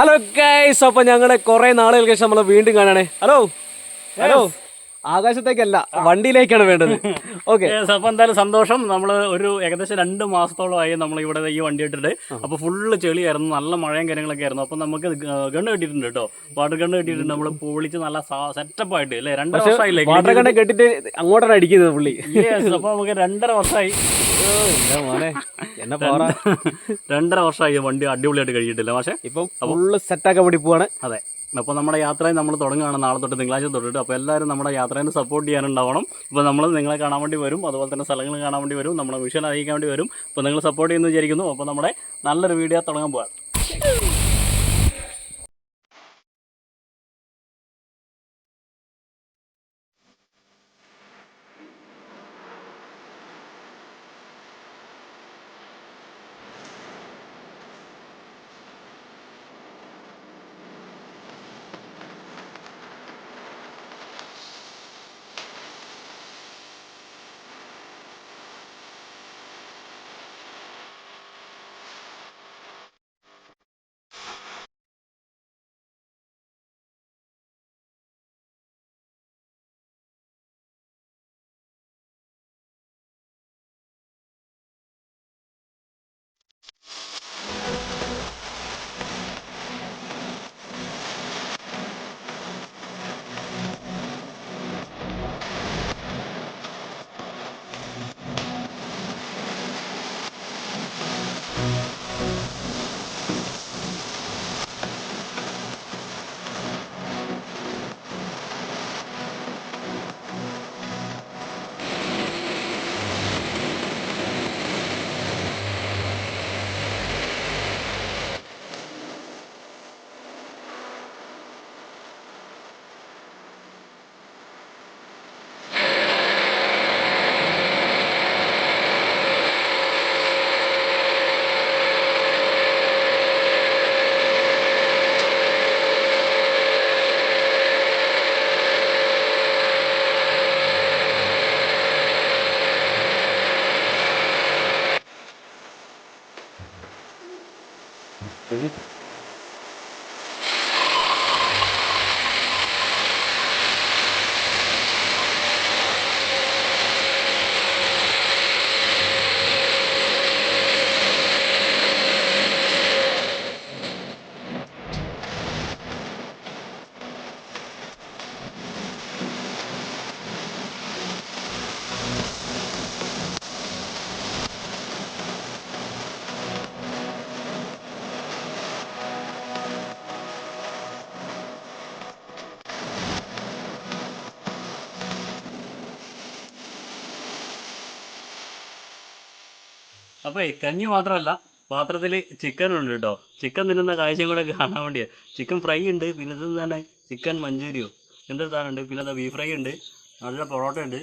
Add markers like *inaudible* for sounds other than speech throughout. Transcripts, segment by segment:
Hello guys അപ്പൊ ഞങ്ങളെ കുറെ നാളുകൾക്ക് ശേഷം നമ്മൾ വീണ്ടും കാണാണേ ഹലോ ഹലോ ആകാശത്തേക്കല്ല വണ്ടിയിലേക്കാണ് വേണ്ടത്. ഓക്കെ അപ്പൊ എന്തായാലും സന്തോഷം. നമ്മൾ ഒരു ഏകദേശം രണ്ട് മാസത്തോളമായി നമ്മൾ ഇവിടെ ഈ വണ്ടി ഇട്ടിട്ട്. അപ്പൊ ഫുള്ള് ചെളിയായിരുന്നു. നല്ല മഴയും കാര്യങ്ങളൊക്കെ ആയിരുന്നു. അപ്പൊ നമുക്ക് ഗണ്ണ് കിട്ടിയിട്ടുണ്ട് കേട്ടോ. വാട്ടർ ഗണ്ണ് കിട്ടിയിട്ടുണ്ട്. നമ്മൾ പൊളിച്ച് നല്ല സെറ്റപ്പ് ആയിട്ട് അല്ലേ? രണ്ടര വർഷമായില്ലേ വാട്ടർ ഗണ്ണ് കെട്ടിട്ട് അങ്ങോട്ടാണ് അടിക്കുന്നത് പുള്ളി. അപ്പൊ നമുക്ക് രണ്ടര വർഷമായി. മോനെ? എന്നെ പോറ രണ്ടര വർഷമായി വണ്ടി അടിപൊളിയായിട്ട് കഴിയിട്ടില്ല പക്ഷേ ഇപ്പം ഫുള്ള് സെറ്റാക്കാൻ വേണ്ടി പോവാണ്. അതെ. അപ്പോൾ നമ്മുടെ യാത്രയും നമ്മൾ തുടങ്ങുകയാണ് നാളെ തൊട്ട് തിങ്കളാഴ്ച തൊട്ടിട്ട്. അപ്പോൾ എല്ലാവരും നമ്മുടെ യാത്രേനെ സപ്പോർട്ട് ചെയ്യാനുണ്ടാവണം. ഇപ്പോൾ നമ്മൾ നിങ്ങളെ കാണാൻ വേണ്ടി വരും. അതുപോലെ തന്നെ സ്ഥലങ്ങൾ കാണാൻ വേണ്ടി വരും. നമ്മുടെ മിഷൻ അറിയിക്കാൻ വേണ്ടി വരും. അപ്പോൾ നിങ്ങൾ സപ്പോർട്ട് ചെയ്യുന്നു വിചാരിക്കുന്നു. അപ്പോൾ നമ്മുടെ നല്ലൊരു വീഡിയോ തുടങ്ങാൻ പോകാം അപ്പോൾ കഞ്ഞി മാത്രമല്ല പാത്രത്തിൽ ചിക്കൻ ഉണ്ട് കേട്ടോ ചിക്കൻ തിന്നുന്ന കാഴ്ചയും കൂടെ കാണാൻ വേണ്ടിയാണ് ചിക്കൻ ഫ്രൈ ഉണ്ട് പിന്നെ ഇത് തന്നെ ചിക്കൻ മഞ്ചൂരിയോ. എന്താ സാധനമുണ്ട് പിന്നെ എന്താ ബീഫ് ഫ്രൈ ഉണ്ട്. നല്ല പൊറോട്ട ഉണ്ട്.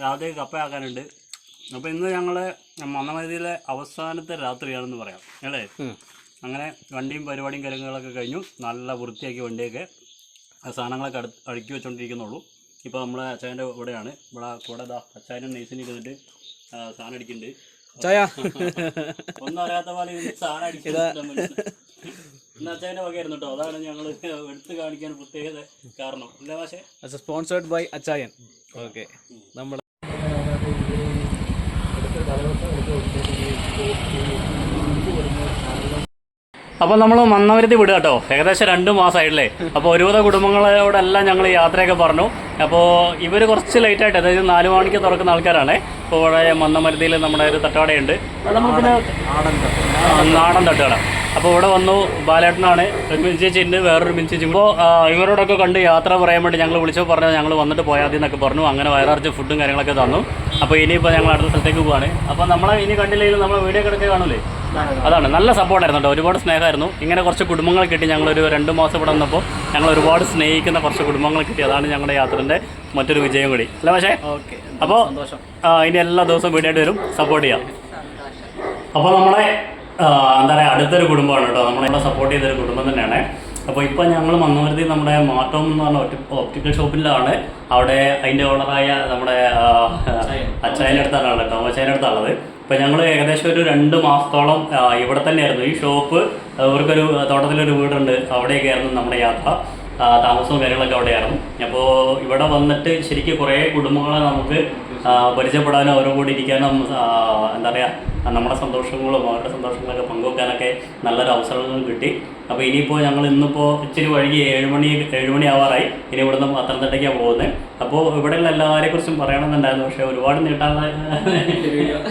രാവിലെ കപ്പ ആക്കാനുണ്ട്. അപ്പോൾ ഇന്ന് ഞങ്ങൾ മന്നമതിയിലെ അവസാനത്തെ രാത്രിയാണെന്ന് പറയാം. അല്ലേ? അങ്ങനെ വണ്ടിയും പരിപാടിയും കാര്യങ്ങളൊക്കെ കഴിഞ്ഞു. നല്ല വൃത്തിയാക്കി വണ്ടിയൊക്കെ ആ സാധനങ്ങളൊക്കെ അടു അടുക്കി വെച്ചോണ്ടിരിക്കുന്നുള്ളൂ. ഇപ്പൊ നമ്മളെ അച്ഛന്റെ കൂടെയാണ്. ഇവിടെ കൂടെ ദാ അച്ചായനും നെയ്സിനും ഇരുന്നിട്ട് സാധനം അടിക്കുന്നുണ്ട്. ചായ. *laughs* പോലെ വകയായിരുന്നു കേട്ടോ. അതാണ് ഞങ്ങൾ എടുത്ത് കാണിക്കാൻ പ്രത്യേകത കാരണം. പക്ഷേ സ്പോൺസേർഡ് ബൈ അച്ചായൻ. ഓക്കെ നമ്മൾ അപ്പോൾ നമ്മൾ മന്നവരത്തി വിടുക കേട്ടോ. ഏകദേശം രണ്ട് മാസമായിട്ടില്ലേ അപ്പോൾ ഒരുവിധ കുടുംബങ്ങളോടെല്ലാം ഞങ്ങൾ യാത്രയൊക്കെ പറഞ്ഞു. അപ്പോൾ ഇവർ കുറച്ച് ലേറ്റ് ആയിട്ട് അതായത് നാല് മണിക്ക് തുറക്കുന്ന ആൾക്കാരാണ്. ഇപ്പോൾ ഇവിടെ മന്നമരുതിയിൽ നമ്മുടെ ഒരു തട്ടവടയുണ്ട് നാടൻ തട്ടുകട അപ്പോൾ ഇവിടെ വന്നു ബാലേട്ടനാണ്. മിനിച്ചേച്ചി ഉണ്ട് വേറൊരു മിനിച്ചേച്ചി ഇപ്പോൾ ഇവരോടൊക്കെ കണ്ട് യാത്ര പറയാൻ വേണ്ടി ഞങ്ങൾ വിളിച്ചോ പറഞ്ഞത് ഞങ്ങൾ വന്നിട്ട് പോയാൽ മതി എന്നൊക്കെ പറഞ്ഞു. അങ്ങനെ വയറിറച്ച് ഫുഡും കാര്യങ്ങളൊക്കെ തന്നു. അപ്പോൾ ഇനിയിപ്പോൾ ഞങ്ങൾ അടുത്ത സ്ഥലത്തേക്ക് പോവാണ്. അപ്പോൾ നമ്മളെ ഇനി കണ്ടില്ലെങ്കിൽ നമ്മളെ വീഡിയോ കിടക്കെ കാണൂലേ? അതാണ്. നല്ല സപ്പോർട്ടായിരുന്നു കേട്ടോ. ഒരുപാട് സ്നേഹമായിരുന്നു. ഇങ്ങനെ കുറച്ച് കുടുംബങ്ങൾ കിട്ടി ഞങ്ങളൊരു രണ്ട് മാസം ഇവിടെ വന്നപ്പോൾ ഞങ്ങൾ ഒരുപാട് സ്നേഹിക്കുന്ന കുറച്ച് കുടുംബങ്ങൾ കിട്ടി. അതാണ് ഞങ്ങളുടെ യാത്രന്റെ മറ്റൊരു വിജയം കൂടി. അല്ല പക്ഷേ ഓക്കെ. അപ്പോൾ ഇനി എല്ലാ ദിവസവും വീഡിയോ ആയിട്ട് വരും. സപ്പോർട്ട് ചെയ്യാം. അപ്പോൾ നമ്മളെ എന്താ പറയുക അടുത്തൊരു കുടുംബമാണ് കേട്ടോ. നമ്മളെ സപ്പോർട്ട് ചെയ്തൊരു കുടുംബം തന്നെയാണ്. അപ്പോൾ ഇപ്പോൾ ഞങ്ങൾ മന്നമരുതി നമ്മുടെ മാറ്റം എന്ന് പറഞ്ഞ ഒറ്റ ഒപ്റ്റിക്കൽ ഷോപ്പിലാണ് അവിടെ അതിന്റെ ഓണറായ നമ്മുടെ അച്ചായന്റെ അടുത്താണ് കേട്ടോ. അച്ചായന്റെ അടുത്താണുള്ളത്. അപ്പോൾ ഞങ്ങൾ ഏകദേശം ഒരു രണ്ട് മാസത്തോളം ഇവിടെ തന്നെയായിരുന്നു. ഈ ഷോപ്പ് ഇവർക്കൊരു തോട്ടത്തിലൊരു വീടുണ്ട്. അവിടെയൊക്കെ ആയിരുന്നു നമ്മുടെ യാത്ര. താമസവും കാര്യങ്ങളൊക്കെ അവിടെയായിരുന്നു. അപ്പോൾ ഇവിടെ വന്നിട്ട് ശരിക്കും കുറേ കുടുംബങ്ങളെ നമുക്ക് പരിചയപ്പെടാനും അവരോടുകൂടി കൂടെ ഇരിക്കാനും എന്താ പറയുക നമ്മുടെ സന്തോഷങ്ങളും അവരുടെ സന്തോഷങ്ങളൊക്കെ പങ്കുവെക്കാനൊക്കെ നല്ലൊരു അവസരങ്ങൾ കിട്ടി. അപ്പോൾ ഇനിയിപ്പോൾ ഞങ്ങൾ ഇന്നിപ്പോൾ ഇച്ചിരി വഴുകി ഏഴുമണി ഏഴുമണി ഏഴ് മണി ആവാറായി. ഇനി ഇവിടുന്ന് പത്തനംതിട്ടയ്ക്കാണ് പോകുന്നത് അപ്പോൾ ഇവിടെയുള്ള എല്ലാവരെ കുറിച്ചും പറയണമെന്നുണ്ടായിരുന്നു. പക്ഷേ ഒരുപാട് നീട്ടാനുള്ള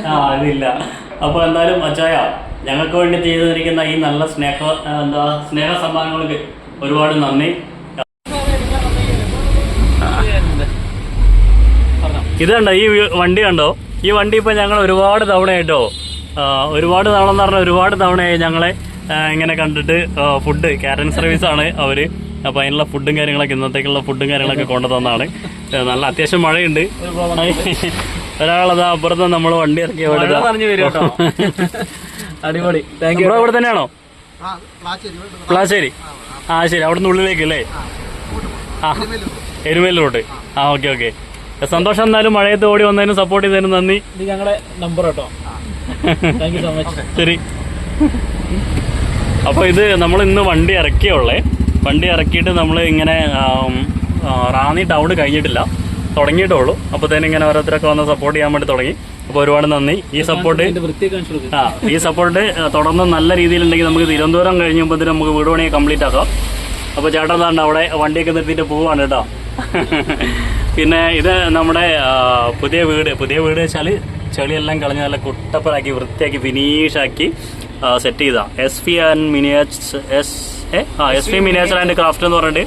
ആ ഇതില്ല അപ്പോൾ എന്തായാലും അച്ചായ ഞങ്ങൾക്ക് വേണ്ടി ചെയ്തു തന്നിരിക്കുന്ന ഈ നല്ല സ്നേഹ എന്താ സ്നേഹ സമ്മാനങ്ങൾക്ക് ഒരുപാട് നന്ദി. ഇത് കണ്ടോ ഈ വണ്ടി കണ്ടോ? ഈ വണ്ടി ഇപ്പോൾ ഞങ്ങൾ ഒരുപാട് തവണയായിട്ടോ ഒരുപാട് തവണ എന്ന് പറഞ്ഞാൽ ഒരുപാട് തവണയായി ഞങ്ങളെ ഇങ്ങനെ കണ്ടിട്ട് ഫുഡ് കാറ്ററിംഗ് സർവീസാണ് അവർ അപ്പോൾ അതിനുള്ള ഫുഡും കാര്യങ്ങളൊക്കെ ഇന്നത്തേക്കുള്ള ഫുഡും കാര്യങ്ങളൊക്കെ കൊണ്ടു തന്നാണ് ഏ, നല്ല അത്യാവശ്യം മഴയുണ്ട്. ഒരാളത് അപ്പുറത്ത് നമ്മൾ വണ്ടി ഇറക്കി അടിപൊളി. താങ്ക് യു ഇവിടെ ഇവിടെ തന്നെയാണോ പ്ലാശ്ശേരി ആ ശരി. അവിടെ നിന്ന് ഉള്ളിലേക്ക് അല്ലേ? ആ എരുമേലോട്ട് റോഡ് ആ ഓക്കെ ഓക്കെ. സന്തോഷം എന്നാലും മഴയത്ത് ഓടി വന്നതിനും സപ്പോർട്ട് ചെയ്തതിനും നന്ദി. ഇത് ഞങ്ങളുടെ നമ്പർ കേട്ടോ. താങ്ക് യു സോ മച്ച് ശരി. അപ്പോൾ ഇത് നമ്മൾ ഇന്ന് വണ്ടി ഇറക്കിയുള്ളേ വണ്ടി ഇറക്കിയിട്ട് നമ്മൾ ഇങ്ങനെ റാന്നി ടൗൺ കഴിഞ്ഞിട്ടില്ല. തുടങ്ങിയിട്ടേ ഉള്ളൂ അപ്പോൾ തന്നെ ഇങ്ങനെ ഓരോരുത്തരൊക്കെ വന്ന് സപ്പോർട്ട് ചെയ്യാൻ വേണ്ടി തുടങ്ങി. അപ്പോൾ ഒരുപാട് നന്ദി. ഈ സപ്പോർട്ട് ആ ഈ സപ്പോർട്ട് തുടർന്ന് നല്ല രീതിയിലുണ്ടെങ്കിൽ നമുക്ക് തിരുവനന്തപുരം കഴിയുമ്പോൾ നമുക്ക് വീട് പണിയെ കംപ്ലീറ്റ് ആക്കാം. അപ്പോൾ ചേട്ടൻ താണ്ട് അവിടെ വണ്ടിയൊക്കെ നിർത്തിയിട്ട് പോവാണ് കേട്ടോ. *laughs* പിന്നെ ഇത് നമ്മുടെ പുതിയ വീട്. പുതിയ വീട് വെച്ചാൽ ചെളിയെല്ലാം കളഞ്ഞ് നല്ല കുട്ടപ്പറാക്കി വൃത്തിയാക്കി ഫിനിഷാക്കി സെറ്റ് ചെയ്താ. S P and miniature S ഏ? ആ S P miniature and craft എന്ന് പറഞ്ഞിട്ട്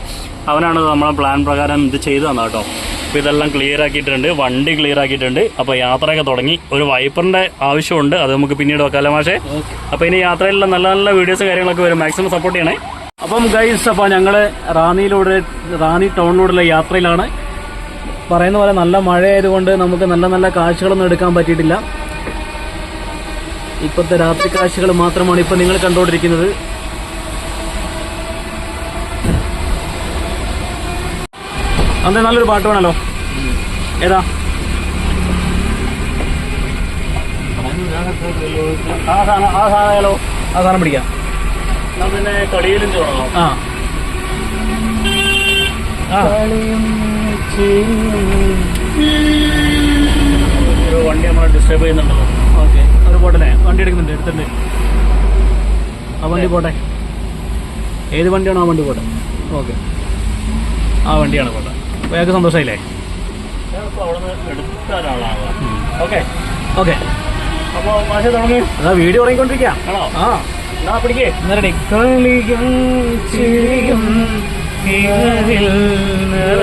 അവനാണ് നമ്മളെ പ്ലാൻ പ്രകാരം ഇത് ചെയ്തു തന്നെ കേട്ടോ. അപ്പോൾ ഇതെല്ലാം ക്ലിയർ ആക്കിയിട്ടുണ്ട്. വണ്ടി ക്ലിയർ ആക്കിയിട്ടുണ്ട്. അപ്പോൾ യാത്രയൊക്കെ തുടങ്ങി. ഒരു വൈപ്പറിന്റെ ആവശ്യമുണ്ട്. അത് നമുക്ക് പിന്നീട് വെക്കാമല്ലോ മാഷേ. അപ്പോൾ ഇനി യാത്രയിലുള്ള നല്ല നല്ല വീഡിയോസ് കാര്യങ്ങളൊക്കെ വരും. മാക്സിമം സപ്പോർട്ട് ചെയ്യണേ. അപ്പം ഗൈസ് അപ്പോൾ ഞങ്ങൾ റാന്നിയിലൂടെ റാന്നി ടൗണിലൂടെയുള്ള യാത്രയിലാണ്. പറയുന്ന പോലെ നല്ല മഴയായതുകൊണ്ട് നമുക്ക് നല്ല നല്ല കാഴ്ചകളൊന്നും എടുക്കാൻ പറ്റിയിട്ടില്ല. ഇപ്പോഴത്തെ രാത്രി കാഴ്ചകൾ മാത്രമാണ് ഇപ്പം നിങ്ങൾ കണ്ടുകൊണ്ടിരിക്കുന്നത്. അതെ നല്ലൊരു പാട്ട് വേണമല്ലോ ഏതാ? ആ സാധനം ആ സാധനമല്ലോ ആ സാധനം പിടിക്കാം. പിന്നെ കടിയിലും ആ. ആ. ഒരു വണ്ടി നമ്മളെ ഡിസ്റ്റർബ് ചെയ്യുന്നുണ്ടല്ലോ. ഓക്കെ. ഒരു പോട്ടെ വണ്ടി എടുക്കുന്നുണ്ട് എടുത്തിട്ടുണ്ട്. ആ വണ്ടി പോട്ടെ. ഏത് വണ്ടിയാണോ ആ വണ്ടി പോട്ടെ? ഓക്കെ. ആ വണ്ടിയാണ് പോട്ടെ. അപ്പോൾ ഏക സന്തോഷമായില്ലേ ഓക്കെ. ഓക്കെ. അപ്പോൾ മാഷ തുടങ്ങി. അതാ വീഡിയോ തുടങ്ങിക്കൊണ്ടിരിക്കാം ആണോ? ആ. എന്നാ പിടിക്കേ. കളിയും ചിരിയും നിഴല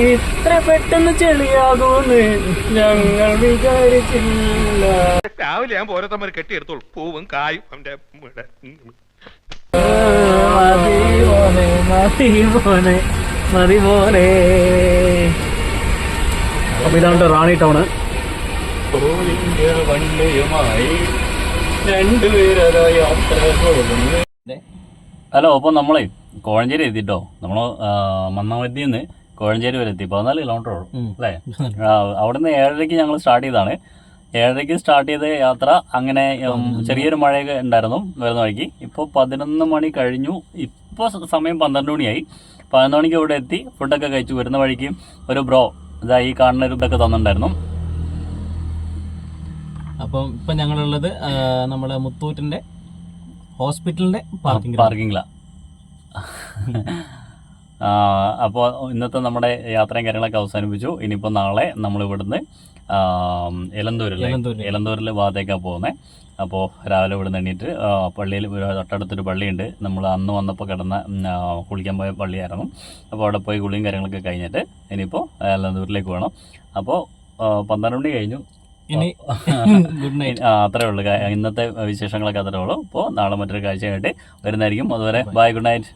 ഇത്ര പെട്ടെന്ന് ചെളിയാകൂന്ന് ഞങ്ങൾ വിചാരിച്ചില്ല. രാവിലെ ഞാൻ ഓരോരുത്തന്മാർ കെട്ടിയെടുത്തോളൂ. പൂവും കായും അവന്റെ ഇവിടെ. മതി പോനെ മതി പോനെ മതി പോനെ അപ്പൊ ഇതാണ് റാണി ടൗണ്. ഹലോ അപ്പോൾ നമ്മളെ കോഴഞ്ചേരി എത്തിട്ടോ? നമ്മൾ മന്നാമത്തിയിൽ നിന്ന് കോഴഞ്ചേരി വരെ എത്തി. പതിനാല് കിലോമീറ്റർ ഉള്ളൂ. അല്ലേ? അവിടുന്ന് ഏഴരയ്ക്ക് ഞങ്ങൾ സ്റ്റാർട്ട് ചെയ്താണ് ഏഴരയ്ക്ക് സ്റ്റാർട്ട് ചെയ്ത യാത്ര അങ്ങനെ ചെറിയൊരു മഴയൊക്കെ ഉണ്ടായിരുന്നു വരുന്ന വഴിക്ക്. ഇപ്പോൾ പതിനൊന്ന് മണി കഴിഞ്ഞു. ഇപ്പോൾ സമയം പന്ത്രണ്ട് മണിയായി. പതിനൊന്ന് മണിക്ക് ഇവിടെ എത്തി. ഫുഡൊക്കെ കഴിച്ചു. വരുന്ന വഴിക്ക് ഒരു ബ്രോ ഇതാ ഈ കാണുന്ന ഒരു ഇതൊക്കെ തന്നിട്ടുണ്ടായിരുന്നു. അപ്പം ഇപ്പം ഞങ്ങളുള്ളത് നമ്മുടെ മുത്തൂറ്റിന്റെ ഹോസ്പിറ്റലിന്റെ പാർക്കിംഗ് പാർക്കിങ്ങിലാണ് അപ്പോൾ ഇന്നത്തെ നമ്മുടെ യാത്രയും കാര്യങ്ങളൊക്കെ അവസാനിപ്പിച്ചു. ഇനിയിപ്പോൾ നാളെ നമ്മൾ ഇവിടുന്ന് എലന്തൂരിലെ എലന്തൂര്. എലന്തൂരിൽ ഭാഗത്തേക്കാണ് പോകുന്നത് അപ്പോൾ രാവിലെ ഇവിടുന്ന് എണ്ണീറ്റ് പള്ളിയിൽ ഒരു തൊട്ടടുത്തൊരു പള്ളിയുണ്ട്. നമ്മൾ അന്ന് വന്നപ്പോൾ കിടന്ന കുളിക്കാൻ പോയ പള്ളിയായിരുന്നു. അപ്പോൾ അവിടെ പോയി കുളിയും കാര്യങ്ങളൊക്കെ കഴിഞ്ഞിട്ട് ഇനിയിപ്പോൾ എലന്തൂരിലേക്ക് പോകണം അപ്പോൾ പന്ത്രണ്ട് മണി കഴിഞ്ഞു. ഇനി ഗുഡ് നൈറ്റ് അത്രേ ഉള്ളൂ. ഇന്നത്തെ വിശേഷങ്ങളൊക്കെ അത്രേ ഉള്ളൂ. അപ്പോൾ നാളെ മറ്റൊരു കാഴ്ചയായിട്ട് വരുന്നതായിരിക്കും. അതുവരെ ബൈ ഗുഡ് നൈറ്റ്